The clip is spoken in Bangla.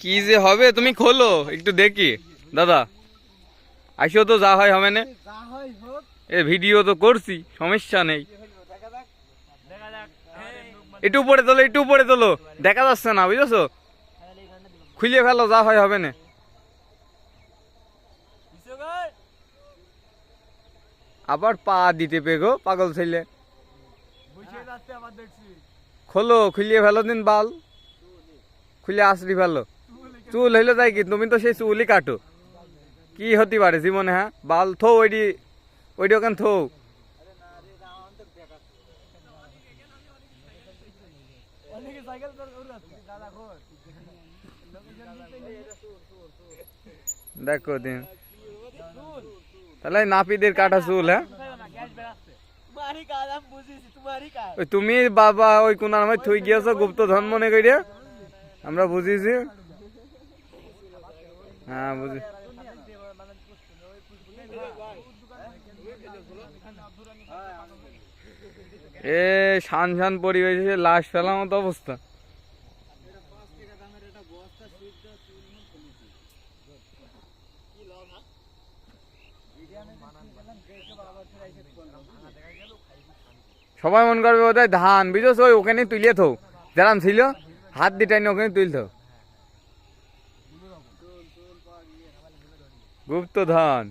কি যে হবে, তুমি খোলো, একটু দেখি। দাদা, আইসো তো, যা হয় হবে না? এ ভিডিও তো করছি, সমস্যা নেই। একটু উপরে তোলো, একটু উপরে তোলো। দেখা যাচ্ছে না, বুঝেছ? খুলে ফেলো, যা হয় হবে না। আবার পা দিতে পেগো, পাগল ছেলে বসে যাচ্ছে আবার দেখছি খোলো খুলিয়ে ফেলো দিন বাল। খুলে আসলি ফেলো। চুল হইলে তাই কি? তুমি তো সেই চুলই কাটো। কি হতে পারে জীবনে হ্যাঁ? বাল থো ওইটি ওইটি ওখানে থো। দেখো দিন। তাহলে নাপিদের কাটা চুল হ্যাঁ? তুমি বাবা ওই কোনার মধ্যে থুই গিয়েছো গুপ্ত ধন মনে করিয়া আমরা বুঝিছি হ্যাঁ বুঝি এ শান শান পরিবেশে লাশ ফেলার মতো অবস্থা সবাই মন করবে ওটাই ধান। বুঝেছ? ওই ওখানে তুলে থো। যেরাম ছিল, হাত দিটাই ওখানে তুলথ গুপ্ত ধান।